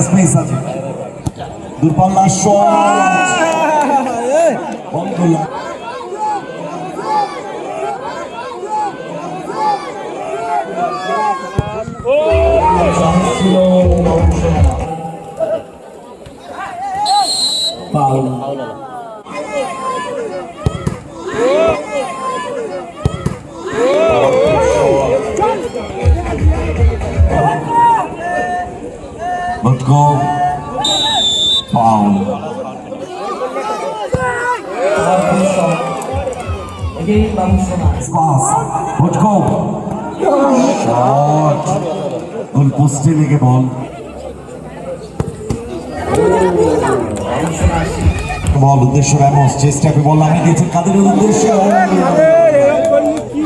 একটা স্পেস আছে দূরপাল্লা শট বন্ধ Again, Bangshona. Pass. Let's go. Shot. Goal পোস্টে লেগে বল বল উদ্দেশ্য র্যামোস চেষ্টাকে বল লাগিয়ে দিয়েছেন কাদের উদ্দেশ্যে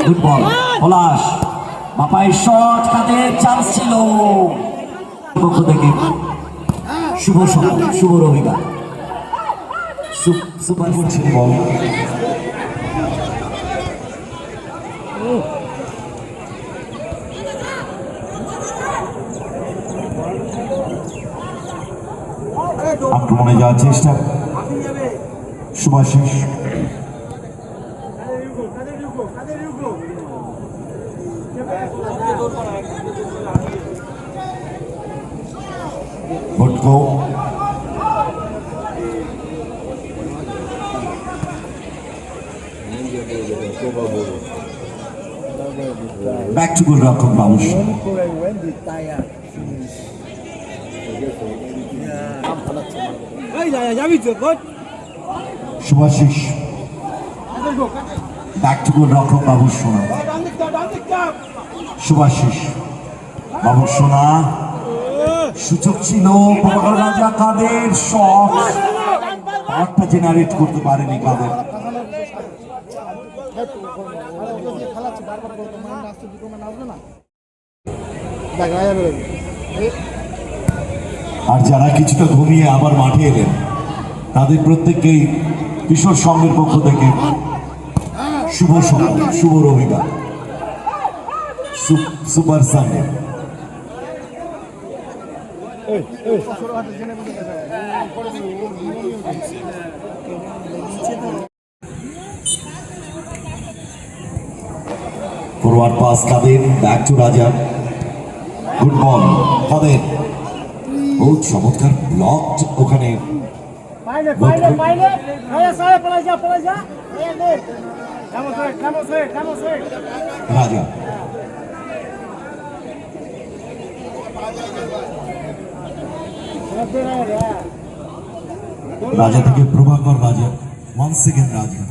good ball Palash Bapai shot Kader chance ছিল পক্ষ থেকে শুভ সকাল শুভ রবিবার সুপার করছিল বল আক্রমণে যাওয়ার চেষ্টা? সুভাষিস ভটকো ব্যাক টু গোল রক্ষক বাবুস এই তো টু গোল রক্ষক বাবুর সোনা। সুভাষিস বাবুর সোনা সুযোগ ছিল রাজা কাদের? শট পাওয়ারটা জেনারেট করতে পারেনি কাদের? আর যারা কিছুটা ঘুমিয়ে আবার মাঠে এলেন, তাদের প্রত্যেককেই কিশোর সংঘের পক্ষ থেকে শুভ সকাল, শুভ রবিবার super Sunday. Forward pass Kader, back to Raja. Good ball Kader বহুত চমৎকার ব্লক ওখানে। রাজা। রাজা থেকে প্রভাকর রাজা ওয়ান সেকেন্ড রাজা।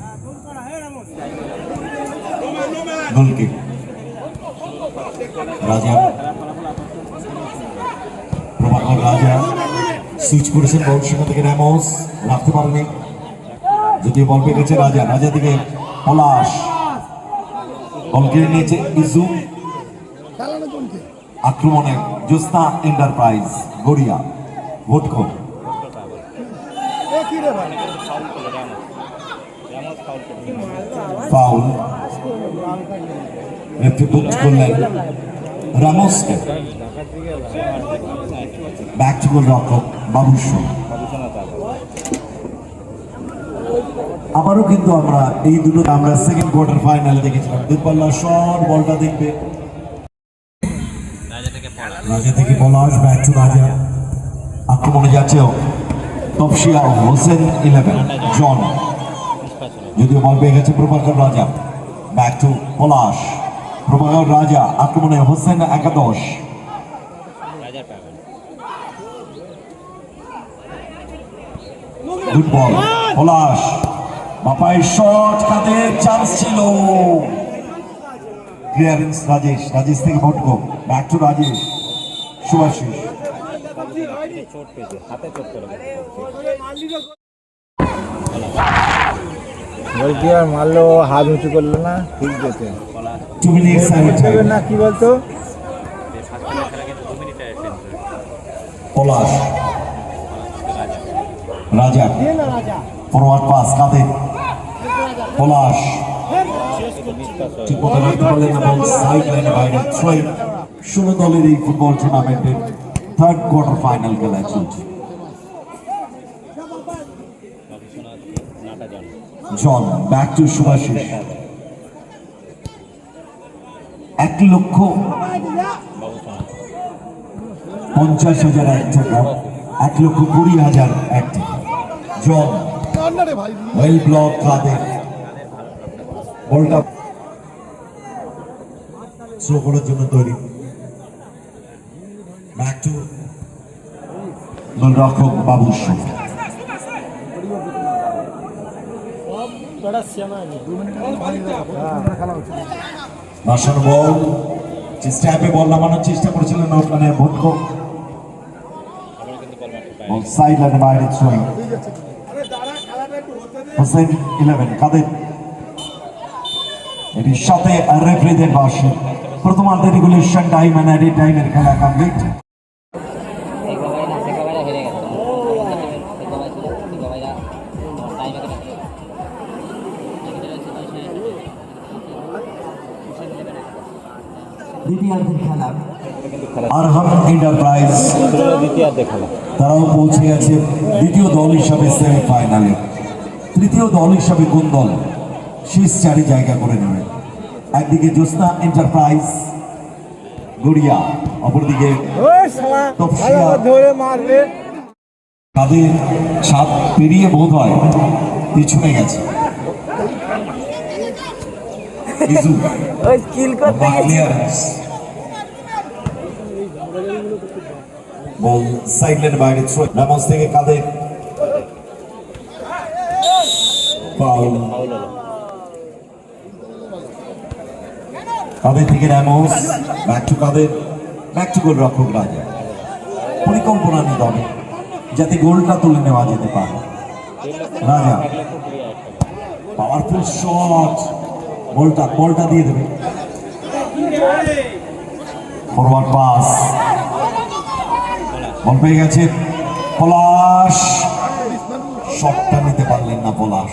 গোলকিক রাজা প্রভাকর রাজা সুইচ করেছেন বল সেখান থেকে র্যামোস। রাখতে পারেনি যদিও বল পেয়ে গেছে রাজা রাজা থেকে পলাশ। বল কেড়ে নিয়েছে ইজু। আক্রমণে Jyotsna enterprise, Garia Bhotko foul. Referee back to goal রক্ষক বাবুস আবারও কিন্তু আমরা এই দুটো, আমরা সেকেন্ড কোয়ার্টার ফাইনালে দেখেছিলাম। দূরপাল্লা শট বলটা দেখবে। রাজা আক্রমণে হোসেন ইলেভেন জন যদিও বল পেয়ে গেছে রাজা। পলাশ। রাজা, আক্রমণে হোসেন একাদশ। Good ball Palash. Bapai shot Kader chance ছিল। ক্লিয়ারেন্স রাজেশ রাজেশ থেকে ভটকো ব্যাক টু রাজেশ। সুভাষিস বলছি আর মারলো হাত উঁচু করল না ঠিক যেতে না কি বলতো? পলাশ। রাজা। Forward pass Kader Palash. ঠিক মতো রাখতে পারলেন সাইড লাইনে বাইরে। ছয় দলের এই ফুটবল টুর্নামেন্টের থার্ড কোয়ার্টার ফাইনাল খেলা চলছে। জন ব্যাক টু এক লক্ষ পঞ্চাশ হাজার এক টাকা, এক লক্ষ কুড়ি হাজার এক টাকা। জন ওয়েল ব্লক কাদের বলটা থ্রো করার জন্য তৈরি। ব্যাক টু গোলরক্ষক বাবুর সঙ্গে বল চেষ্টা অ্যাপে বল নামানোর চেষ্টা করেছিলেন ওখানে ভটকো সাইড লাইনে বাইরে থ্রোয়িং হোসেন ইলেভেন কাদের এটির সাথে রেফারিদের বাসে। প্রথমার্ধে রেগুলেশন টাইম এন্ড এডিট টাইমের খেলা কমপ্লিট দ্বিতীয়ার্ধের খেলা। আরহাম এন্টারপ্রাইজ তারাও পৌঁছে গেছে দ্বিতীয় দল হিসাবে সেমিফাইনালে তৃতীয় দল হিসাবে কোন দল শীর্ষ চারে জায়গা করে নেবে। একদিকে জ্যোৎস্না এন্টারপ্রাইজ গড়িয়া অপরদিকে তাদের ছাদ পেরিয়ে বোধ হয় পিছনে গেছে। বল বাইরে রামস থেকে কাদের ফাউল থেকে back to back to goal রক্ষক রাজা। পরিকল্পনা যাতে গোলটা তুলে নেওয়া যেতে পারে। রাজা পাওয়ারফুল শট বলটা বলটা দিয়ে দেবে। ফরওয়ার্ড পাস বল পেয়ে গেছে পলাশ। শটটা নিতে পারলেন না পলাশ।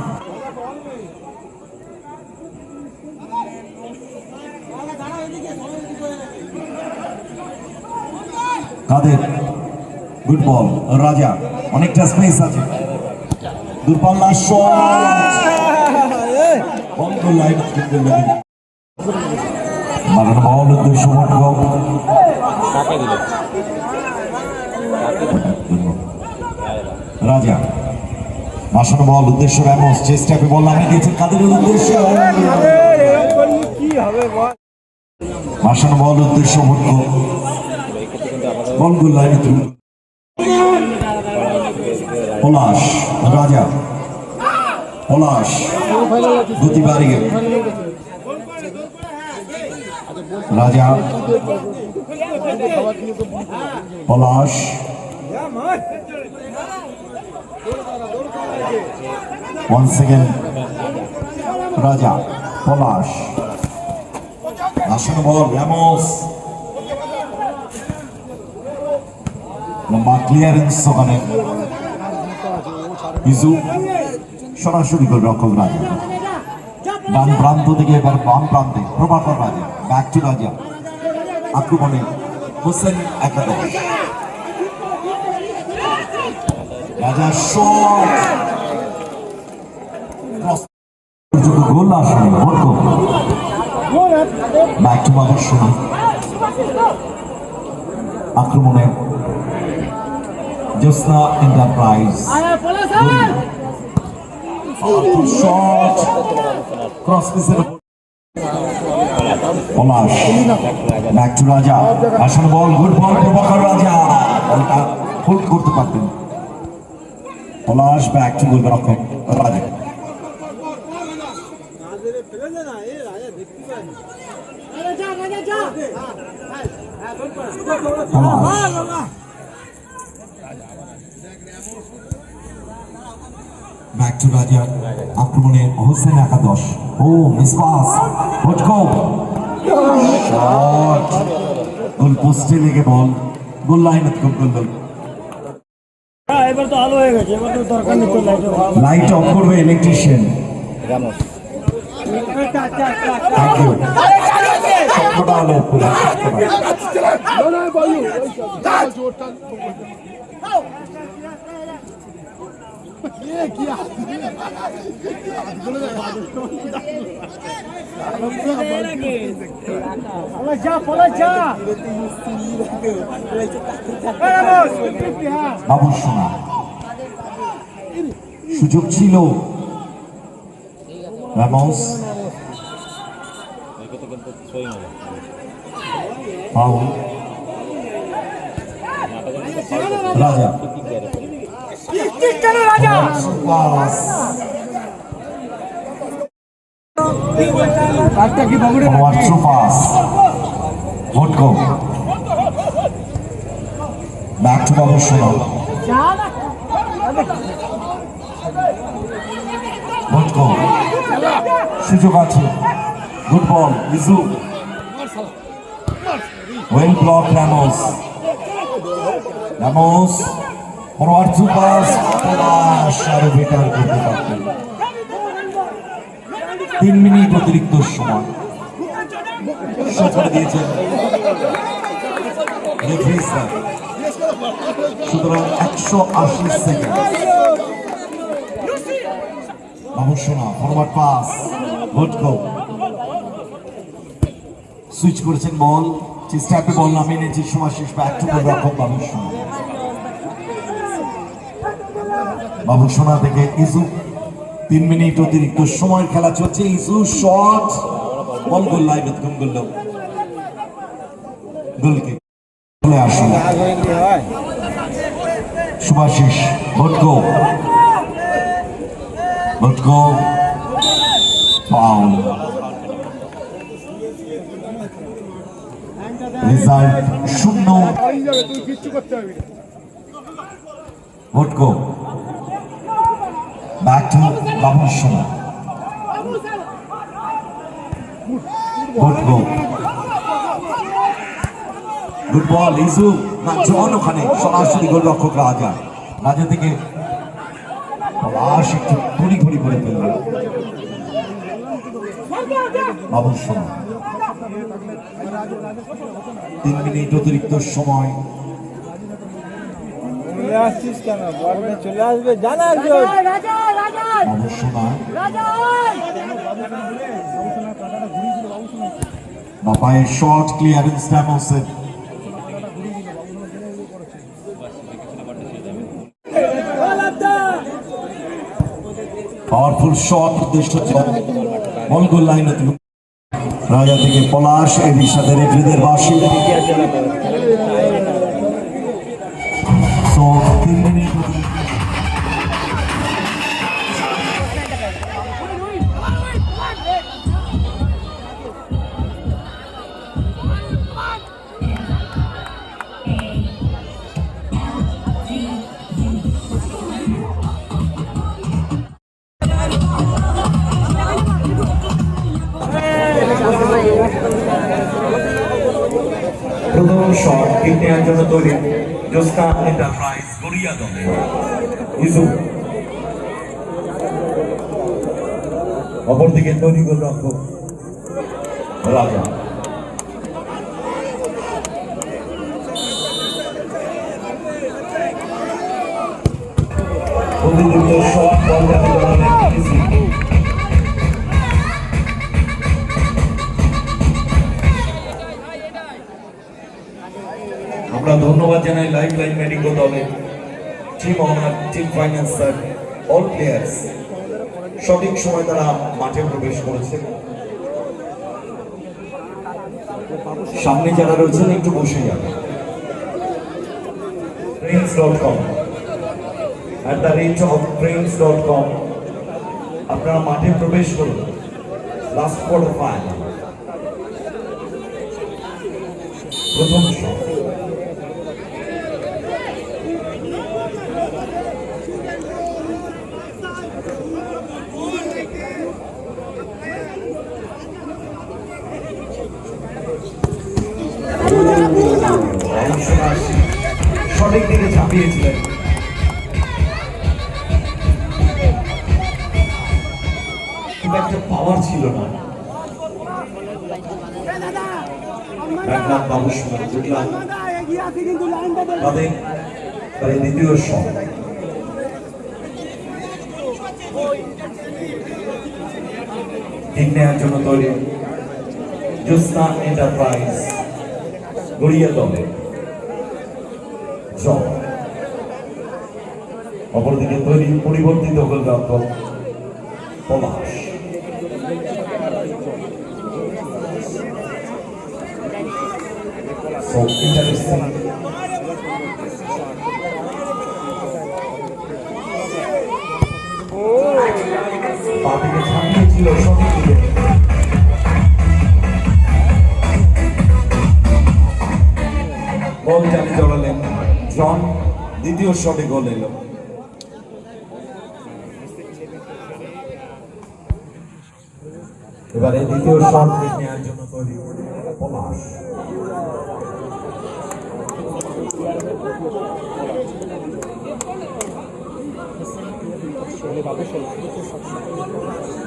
কাদের গুড বল রাজা, অনেকটা স্পেস আছে। দূরপাল্লা বন্ধ লাইন মারানো বল ভটকো কাকে দিল রাজা বাসানো বল উদ্দেশ্য র্যামোস চেষ্টা করে বল নামিয়ে দিয়েছে কাদের উদ্দেশ্য। বল বাসানো বল উদ্দেশ্য ভট্ট বল গোল পলাশ, রাজা। পলাশ গতি বাড়িয়ে। রাজা। পলাশ। ওয়ান সেকেন্ড রাজা, পলাশ। আসন্ন বল লম্বা ক্লিয়ারেন্স ওখানে। ইজু সরাসরি গোল রক্ষক রাজা ডান প্রান্ত থেকে এবার বাম প্রান্তে প্রভাকর রাজা ব্যাক টু রাজা। আক্রমণে হোসেন একাদশ। রাজা শট গোল আসেনি ব্যাক টু বাবুর শোনা আক্রমণে Jyotsna enterprise shot cross Palash back to Raja আসন বল গুড বল প্রভাকর রাজা বলটা হোল্ড করতে পারতেন। পলাশ ব্যাক টু গোল রক্ষক রাজা পলাশ ব্যাক টু রাজা আক্রমণে হোসেন একাদশ ও miss pass Bhotko shot goal পোস্টে লেগে বল গোল লাইন অতিক্রম করল হ্যাঁ এবার তো আলো হয়ে গেছে এবার তো দরকার নেই লাইট অফ করবে ইলেকট্রিশিয়ান রামস থ্যাংক ইউ সবকটা হলো পুরো সবকটা। হ্যাঁ সোনা সুযোগ ছিল। রামোস। ফাউল। রাজা। কেন রাজা। বাবুর সোনা যা না ভটকো সুযোগ আছে good ball Iju well block Ramos Ramos forward Palash আরও বেটার করতে পারতেন তিন মিনিট অতিরিক্ত সময়। করে দিয়েছেন। সুতরাং একশো আশি সেকেন্ড ফরওয়ার্ড পাস সুইচ করেছেন বল একটা বল নামিয়ে নিয়েছে সময় শেষ ব্যাক টু রক্ষক বাবু সোনা বাবু সোনা থেকে ইজু, তিন মিনিট অতিরিক্ত সময়ের খেলা চলছে। ইজু শট বল গোল লাইভ উৎকম গোল গোলকে চলে সুভাষিস ভটকো। ভটকো। ফাউল রেজাল্ট শূন্য। ভটকো। টু বাবুর সোনা ভটকো গুড বল ইজু না জন ওখানে সরাসরি গোল রক্ষক রাজা। রাজা থেকে পলাশ একটু ঘুরি ঘুরি করে ফেলল। বাবুর সময় তিন মিনিট অতিরিক্ত সময়। চলে আসছিস কেন? বলবে চলে আসবে জানা বাপায়ের শর্ট ক্লিয়ারেন্স ড্যামোসের পাওয়ারফুল শট উদ্দেশ্য ছিল। বল গোল লাইন অতিক্রম রাজা থেকে পলাশ এর সাথে রেফরিদের বাসি প্রথম শট টিম নেওয়ার জন্য তৈরি। জোস্কা এন্টারপ্রাইজ গড়িয়া দলে ইসু অপরদিকে তৈরি গোল রক্ষক রাজা আমরা ধন্যবাদ জানাই লাইফ লাইন মেডিকেল দলে। টিম ওনার team finance sir all players সঠিক সময় তারা মাঠে প্রবেশ করেছে। সামনে যারা রয়েছেন, একটু বসে যাবে dot com at the rate dot com আপনারা মাঠে প্রবেশ করুন। লাস্ট কোয়ার্টার ফাইনাল প্রথম শট সঠিক দিকে ঝাঁপিয়েছিলেন। রাখলাম বাবু সময় বুঝলাম এগিয়ে আছে কিন্তু লাইনটা তাদের তাদের দ্বিতীয় দলে জয় অপরদিকে তৈরি পরিবর্তিত গোলরক্ষক পলাশ So interesting. চলালেন জন দ্বিতীয় শটে গোল এলো এবারে দ্বিতীয় শট নেওয়ার জন্য তৈরি পলাশ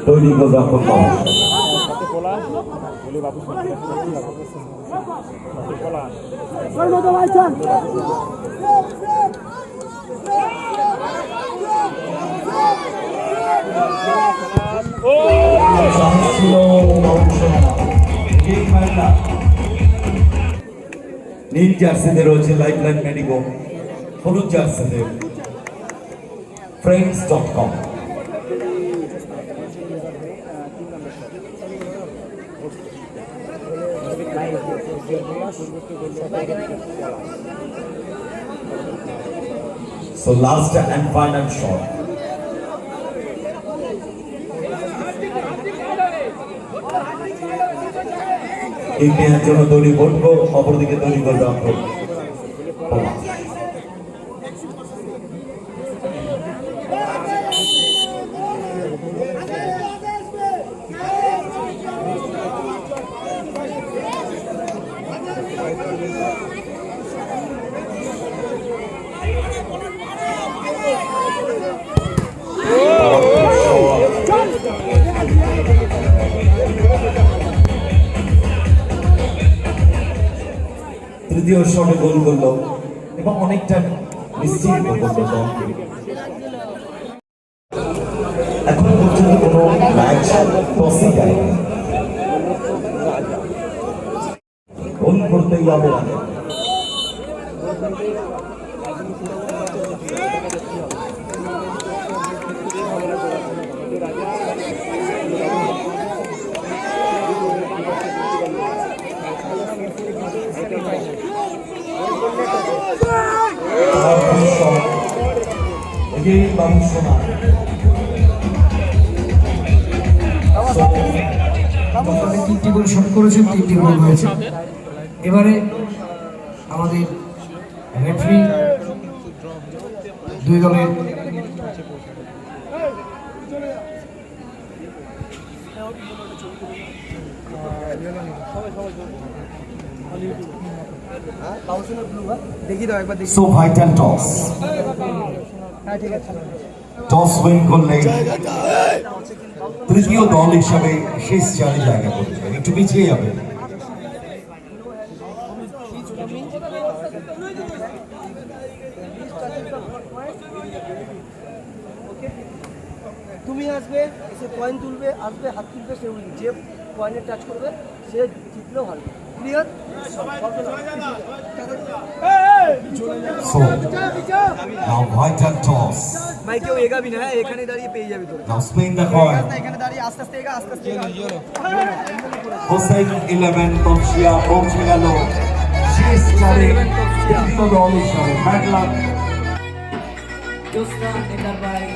তৈরি গোলরক্ষক পলাশ মতো নীল জার্সিতে রয়েছে লাইফ লাইন মেডিকো, হলুদ জার্সিতে friends dot com So last and final shot. এই নেওয়ার জন্য তৈরি বটবো অপরদিকে তৈরি করবে আপনার এখন পর্যন্ত কোনো ম্যাচ টসই যায়নি। করতেই হবে Babu Sona. গতকালে তিনটি গোল শট করেছেন তিনটি গোল হয়েছে এবারে আমাদের রেফারি দুই দলের So vital toss. Toss win করলে তৃতীয় দল হিসাবে শেষ চারে জায়গা করবে একটু পিছিয়ে যাবে। তুমি আসবে সে পয়েন্ট তুলবে আসবে হাত তুলবে সে যে পয়েন্টে টাচ করবে সে জিতলেও হারবে। Clear now vital toss. ভাই কেউ এগাবি না এখানে দাঁড়িয়ে পেয়ে যাবি তোরা। Now spin the coin. এখানে দাঁড়িয়ে আস্তে আস্তে এগা আস্তে আস্তে এগা। হোসেন ইলেভেন তপসিয়া পৌঁছে গেল শেষ চারে তৃতীয় দল হিসাবে ব্যাড লাক জ্যোৎস্না এন্টারপ্রাইজ